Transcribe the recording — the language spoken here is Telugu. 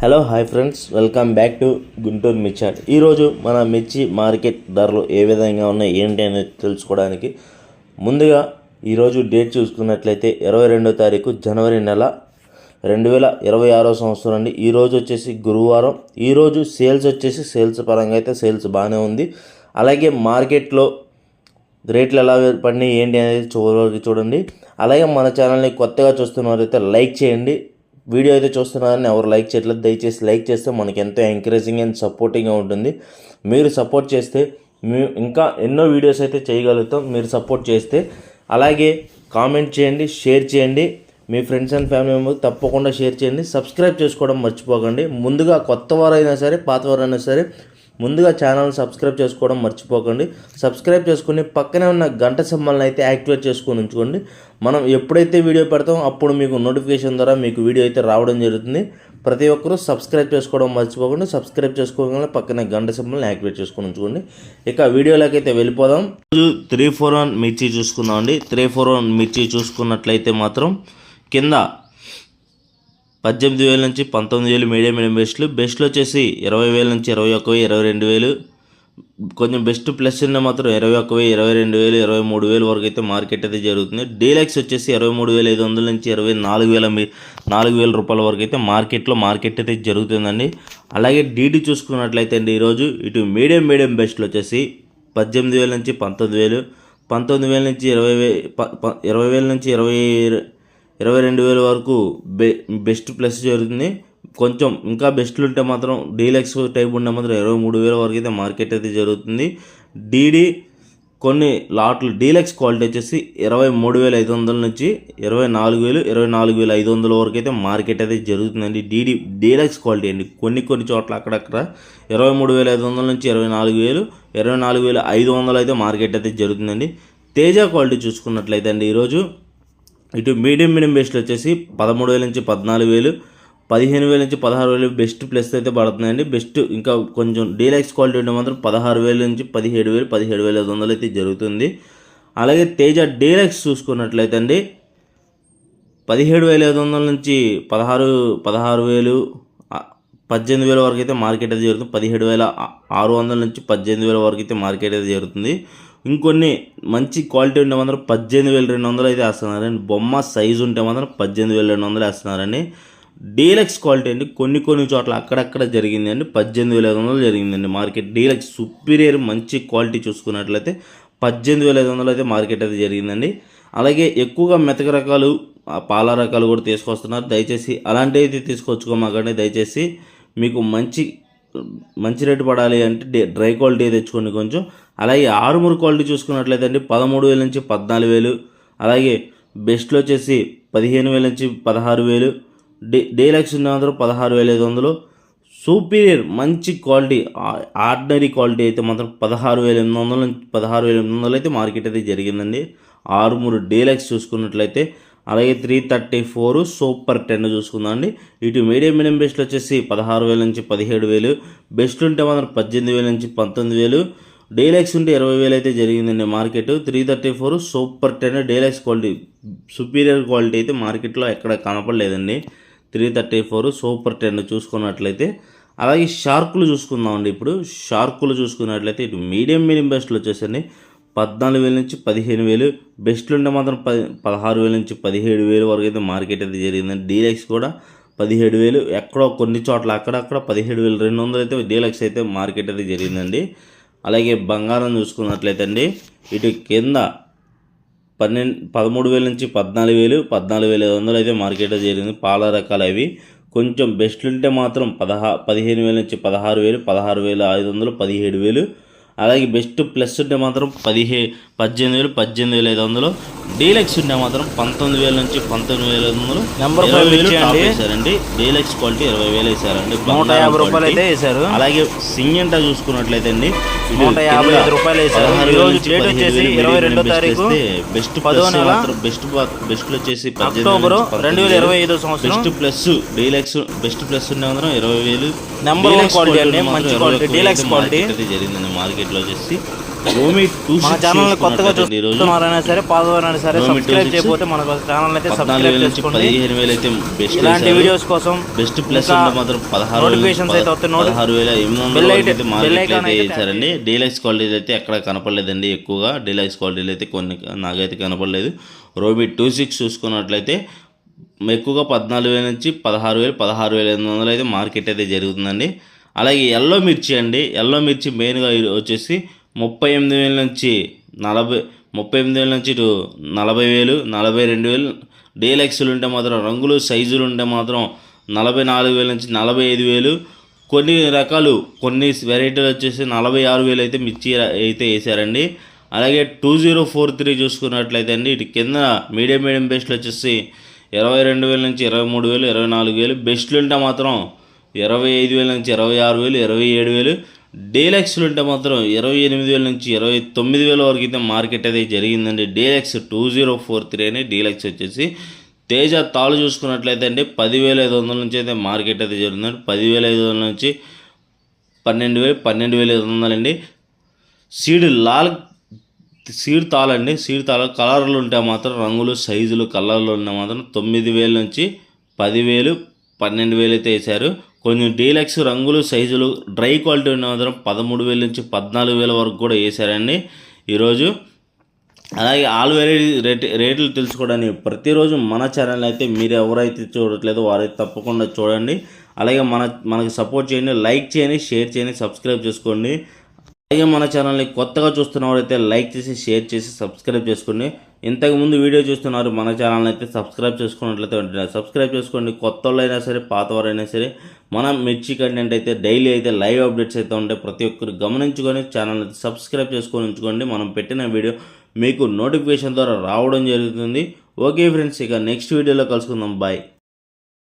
Hello hi friends. Welcome back to Guntur మిర్చాట్ ఈరోజు మన మిర్చి మార్కెట్ ధరలు ఏ విధంగా ఉన్నాయి ఏంటి అనేది తెలుసుకోవడానికి ముందుగా ఈరోజు డేట్ చూసుకున్నట్లయితే ఇరవై రెండో తారీఖు జనవరి నెల రెండు వేల ఇరవై ఆరో సంవత్సరం అండి. ఈరోజు వచ్చేసి గురువారం. ఈరోజు సేల్స్ వచ్చేసి సేల్స్ పరంగా అయితే సేల్స్ బాగానే ఉంది. అలాగే మార్కెట్లో రేట్లు ఎలా పడినాయి ఏంటి అనేది చూడండి. అలాగే మన ఛానల్ని కొత్తగా చూస్తున్నవారైతే లైక్ చేయండి. వీడియో అయితే చూస్తున్నారని ఎవరు లైక్ చేయట్లేదు దయచేసి లైక్ చేస్తే మనకి ఎంతో ఎంకరేజింగ్ అండ్ సపోర్టింగ్గా ఉంటుంది. మీరు సపోర్ట్ చేస్తే మీ ఇంకా ఎన్నో వీడియోస్ అయితే చేయగలుగుతాం. మీరు సపోర్ట్ చేస్తే అలాగే కామెంట్ చేయండి షేర్ చేయండి. మీ ఫ్రెండ్స్ అండ్ ఫ్యామిలీ మెంబర్స్ తప్పకుండా షేర్ చేయండి. సబ్స్క్రైబ్ చేసుకోవడం మర్చిపోకండి. ముందుగా కొత్త వారైనా సరే పాత వారైనా సరే ముందుగా ఛానల్ సబ్స్క్రైబ్ చేసుకోవడం మర్చిపోకండి. సబ్స్క్రైబ్ చేసుకుని పక్కనే ఉన్న గంట సింబల్ని అయితే యాక్టివేట్ చేసుకొని ఉంచుకోండి. మనం ఎప్పుడైతే వీడియో పెడతామో అప్పుడు మీకు నోటిఫికేషన్ ద్వారా మీకు వీడియో అయితే రావడం జరుగుతుంది. ప్రతి ఒక్కరూ సబ్స్క్రైబ్ చేసుకోవడం మర్చిపోకండి. సబ్స్క్రైబ్ చేసుకోగానే పక్కనే గంట సింబల్ని యాక్టివేట్ చేసుకొని ఉంచుకోండి. ఇక వీడియోలోకి అయితే వెళ్ళిపోదాం. త్రీ ఫోర్ వన్ మిర్చి చూసుకుందాం అండి త్రీ ఫోర్ వన్ మిర్చి చూసుకున్నట్లయితే మాత్రం కింద పద్దెనిమిది వేల నుంచి పంతొమ్మిది వేలు మీడియం మీడియం బెస్ట్లు బెస్ట్లు వచ్చేసి ఇరవై వేల నుంచి ఇరవై ఒక్క వెయ్యి ఇరవై రెండు వేలు. కొంచెం బెస్ట్ ప్లస్ ఉన్న మాత్రం ఇరవై ఒక్క వెయ్యి ఇరవై రెండు వేలు ఇరవై మూడు వేలు వరకు అయితే మార్కెట్ అయితే జరుగుతుంది. డీలక్స్ వచ్చేసి ఇరవై మూడు వేల ఐదు వందల నుంచి ఇరవై నాలుగు వేల మీ నాలుగు వేల రూపాయల వరకు అయితే మార్కెట్లో మార్కెట్ అయితే జరుగుతుందండి. అలాగే డీడీ చూసుకున్నట్లయితే అండి ఈరోజు ఇటు మీడియం మీడియం బెస్ట్లు వచ్చేసి పద్దెనిమిది వేల నుంచి పంతొమ్మిది వేలు పంతొమ్మిది వేల నుంచి ఇరవై వే ప- ప- ఇరవై వేల నుంచి ఇరవై ఇరవై రెండు వేల వరకు బె బెస్ట్ ప్లస్ జరుగుతుంది కొంచెం ఇంకా బెస్ట్లు ఉంటే మాత్రం డీలక్స్ టైప్ ఉంటే మాత్రం ఇరవై మూడు వేల వరకు అయితే మార్కెట్ అయితే జరుగుతుంది. డీడీ కొన్ని లాట్లు డీలక్స్ క్వాలిటీ వచ్చేసి ఇరవై మూడు వేల ఐదు వందల నుంచి ఇరవై నాలుగు వేలు ఇరవై నాలుగు వేల ఐదు వందల వరకు అయితే మార్కెట్ అయితే జరుగుతుందండి. డీడీ డీలక్స్ క్వాలిటీ అండి. కొన్ని కొన్ని చోట్ల అక్కడక్కడ ఇరవై మూడు వేల ఐదు వందల నుంచి ఇరవై నాలుగు వేలు ఇరవై నాలుగు వేల ఐదు వందలు అయితే మార్కెట్ అయితే జరుగుతుందండి. తేజ క్వాలిటీ చూసుకున్నట్లయితే అండి ఈరోజు ఇటు మీడియం మీడియం బెస్ట్లు వచ్చేసి పదమూడు వేల నుంచి పద్నాలుగు వేలు పదిహేను వేల నుంచి పదహారు వేలు బెస్ట్ ప్లస్ అయితే పడుతున్నాయండి. బెస్ట్ ఇంకా కొంచెం డీలక్స్ క్వాలిటీ ఉంటే మాత్రం పదహారు వేల నుంచి పదిహేడు వేలు పదిహేడు వేల ఐదు వందలు అయితే జరుగుతుంది. అలాగే తేజ డీలక్స్ చూసుకున్నట్లయితే అండి పదిహేడు వేల ఐదు వందల నుంచి పదహారు పదహారు వేలు పద్దెనిమిది వేల వరకు అయితే మార్కెట్ అయితే జరుగుతుంది. పదిహేడు వేల ఆరు వందల నుంచి పద్దెనిమిది వేల వరకు అయితే మార్కెట్ అయితే జరుగుతుంది. ఇంకొన్ని మంచి క్వాలిటీ ఉంటే మాత్రం పద్దెనిమిది వేల రెండు వందలు అయితే వేస్తున్నారండి. బొమ్మ సైజు ఉంటే మాత్రం పద్దెనిమిది వేల రెండు వందలు వేస్తున్నారండి. డీలక్స్ క్వాలిటీ అండి. కొన్ని కొన్ని చోట్ల అక్కడక్కడ జరిగింది అండి పద్దెనిమిది వేల ఐదు వందలు జరిగిందండి మార్కెట్. డీలక్స్ సుపీరియర్ మంచి క్వాలిటీ చూసుకున్నట్లయితే పద్దెనిమిది వేల ఐదు వందలు అయితే మార్కెట్ అయితే జరిగిందండి. అలాగే ఎక్కువగా మెతక రకాలు పాల రకాలు కూడా తీసుకొస్తున్నారు. దయచేసి అలాంటివి అయితే తీసుకొచ్చుకోమాకండి దయచేసి మీకు మంచి మంచి రేటు పడాలి అంటే డే- డ్రై క్వాలిటీ తెచ్చుకోండి కొంచెం. అలాగే ఆరుమూరు క్వాలిటీ చూసుకున్నట్లయితే అండి పదమూడు వేల నుంచి పద్నాలుగు వేలు అలాగే బెస్ట్లో వచ్చేసి పదిహేను వేల నుంచి పదహారు వేలు డే డీలక్స్ ఉన్న మాత్రం పదహారు వేల ఐదు వందలు. సూపీరియర్ మంచి క్వాలిటీ ఆర్డినరీ క్వాలిటీ అయితే మాత్రం పదహారు వేల ఎనిమిది వందల నుంచి పదహారు వేల ఎనిమిది వందలు అయితే మార్కెట్ అయితే జరిగిందండి. ఆరుమూరు డీలక్స్ చూసుకున్నట్లయితే అలాగే three thirty four super ten చూసుకుందాం అండి. ఇటు మీడియం మీడియం బెస్ట్లు వచ్చేసి పదహారు వేల నుంచి పదిహేడు వేలు బెస్ట్ ఉంటే మాత్రం పద్దెనిమిది వేల నుంచి పంతొమ్మిది వేలు డీలక్స్ ఉంటే ఇరవై వేలు అయితే జరిగిందండి market. Three thirty four super ten. Deluxe quality superior quality అయితే మార్కెట్లో ఎక్కడ కనపడలేదండి. Three thirty four super ten చూసుకున్నట్లయితే. అలాగే షార్కులు చూసుకుందామండి ఇప్పుడు. షార్కులు చూసుకున్నట్లయితే ఇటు మీడియం మీడియం బెస్ట్లు వచ్చేసండి పద్నాలుగు వేల నుంచి పదిహేను వేలు. బెస్ట్లు ఉంటే మాత్రం పది పదహారు వేల నుంచి పదిహేడు వేలు వరకు అయితే మార్కెట్ అయితే జరిగిందండి. డీలెక్స్ కూడా పదిహేడు వేలు. ఎక్కడో కొన్ని చోట్ల అక్కడక్కడ పదిహేడు వేలు రెండు వందలు అయితే డీలక్స్ అయితే మార్కెట్ అయితే జరిగిందండి. అలాగే బంగారం చూసుకున్నట్లయితే అండి ఇటు కింద పన్నెండు పదమూడు వేల నుంచి పద్నాలుగు వేలు పద్నాలుగు వేల ఐదు వందలు అయితే మార్కెట్లో జరిగింది పాల రకాలు అవి కొంచెం బెస్ట్లు ఉంటే మాత్రం పదహా పదిహేను వేల నుంచి పదహారు వేలు పదహారు వేల ఐదు వందలు పదిహేడు వేలు. అలాగే బెస్ట్ ప్లస్ ఉంటే మాత్రం పదిహే పద్దెనిమిది వేలు పద్దెనిమిది వేల ఐదు వందలు డీలక్స్ ఉంటే మాత్రం పంతొమ్మిది వేల నుంచి పంతొమ్మిది వేల ఐదు వందలు నెంబర్ ఇరవై ఫైవ్ వేలు ఇచ్చేయండి. టాప్ వేశారండి. డీలక్స్ క్వాలిటీ ఇరవై వేలు వేశారండి. నూట యాభై రూపాయలు క్వాలిటీ. అయితే వేశారు. అలాగే సింగంట చూసుకున్నట్లయితే అండి నూట యాభై ఐదు రూపాయలు వేశారు. డేట్ వచ్చేసి ఇరవై రెండో తారీఖు బెస్ట్ పదో నెల బెస్ట్ బెస్ట్ వచ్చేసి అక్టోబర్ రెండు వేల ఇరవై ఐదో సంవత్సరం. Best plus deluxe best plus ఉండే మాత్రం ఇరవై వేలు. Quality క్వాలిటీ అండి, మంచి ఒక్క డీలక్స్ అయితే జరిగిందండి. మార్కెట్లో వచ్చేసి ఛానల్ కొత్తగా చూస్తున్నారైనా సరే సరే Romi సబ్స్క్రైబ్ 26 చేయకపోతే మన ఛానల్ అయితే సబ్స్క్రైబ్ చేసుకోండి. ఇలాంటి వీడియోస్ కోసం బెస్ట్ ప్లస్ మాత్రం పదహారు అయితే వస్తాయి. Noti- పదహారు వేల ఎనిమిది అయితే డీలక్స్ క్వాలిటీలు ఎక్కడ కనపడలేదండి ఎక్కువగా. డీలక్స్ క్వాలిటీలు అయితే కొన్ని నాకైతే కనపడలేదు. రోబీ టూ సిక్స్ చూసుకున్నట్లయితే ఎక్కువగా పద్నాలుగు వేల నుంచి పదహారు వేలు పదహారు వేల ఎనిమిది వందలు అయితే మార్కెట్ అయితే జరుగుతుందండి. అలాగే ఎల్లో మిర్చి అండి. ఎల్లో మిర్చి మెయిన్గా వచ్చేసి ముప్పై ఎనిమిది వేల నుంచి నలభై ముప్పై ఎనిమిది వేల నుంచి ఇటు నలభై వేలు నలభై రెండు వేలు డీలక్స్లు ఉంటే మాత్రం రంగులు సైజులు ఉంటే మాత్రం నలభై నాలుగు వేల నుంచి నలభై ఐదు వేలు. కొన్ని రకాలు కొన్ని వెరైటీలు వచ్చేసి నలభై ఆరు వేలు అయితే మిర్చి అయితే వేసారండి. అలాగే టూ జీరో ఫోర్ త్రీ చూసుకున్నట్లయితే అండి ఇటు కింద మీడియం మీడియం బెస్ట్లు వచ్చేసి ఇరవై రెండు వేల నుంచి ఇరవై మూడు వేలు ఇరవై నాలుగు వేలు. బెస్ట్లు ఉంటే మాత్రం ఇరవై ఐదు వేల నుంచి ఇరవై ఆరు వేలు ఇరవై ఏడు వేలు. డీలక్స్లు ఉంటే మాత్రం ఇరవై ఎనిమిది వేల నుంచి ఇరవై తొమ్మిది వేల వరకు అయితే మార్కెట్ అయితే జరిగిందండి. Deluxe two zero four three అని డీలక్స్ వచ్చేసి తేజ తాళ్ళు చూసుకున్నట్లయితే అండి పదివేల ఐదు వందల నుంచి అయితే మార్కెట్ అయితే జరుగుతుందండి పదివేల ఐదు వందల నుంచి పన్నెండు వేలు పన్నెండు వేల ఐదు వందలండి. సీడ్ లాల్ సీడ్ తాళండి సీడ్ తాళ కలర్లు ఉంటే మాత్రం రంగులు సైజులు కలర్లు ఉంటే మాత్రం తొమ్మిది వేల నుంచి పదివేలు పన్నెండు వేలు అయితే వేశారు. కొంచెం డీలక్స్ రంగులు సైజులు డ్రై క్వాలిటీ ఉన్న మాత్రం పదమూడు వేల నుంచి పద్నాలుగు వేల వరకు కూడా వేశారండి ఈరోజు అలాగే ఆల్ వెరైటీ రేట్ రేట్లు తెలుసుకోవడానికి ప్రతిరోజు మన ఛానల్ అయితే మీరు ఎవరైతే చూడట్లేదో వారైతే తప్పకుండా చూడండి. అలాగే మన మనకి సపోర్ట్ చేయండి లైక్ చేయండి షేర్ చేయండి సబ్స్క్రైబ్ చేసుకోండి. అలాగే మన ఛానల్ని కొత్తగా చూస్తున్నవారైతే లైక్ చేసి షేర్ చేసి సబ్స్క్రైబ్ చేసుకోండి. ఇంతకుముందు వీడియో చూస్తున్నారు మన ఛానల్ని అయితే సబ్స్క్రైబ్ చేసుకున్నట్లయితే వెంటనే సబ్స్క్రైబ్ చేసుకోండి. కొత్త వాళ్ళైనా సరే పాత వారైనా సరే మనం మిర్చి కంటెంట్ అయితే డైలీ అయితే లైవ్ అప్డేట్స్ అయితే ఉంటాయి. ప్రతి ఒక్కరు గమనించుకొని ఛానల్ అయితే సబ్స్క్రైబ్ చేసుకొని ఉంచుకోండి. మనం పెట్టిన వీడియో మీకు నోటిఫికేషన్ ద్వారా రావడం జరుగుతుంది. ఓకే ఫ్రెండ్స్ ఇక నెక్స్ట్ వీడియోలో కలుసుకుందాం. బాయ్.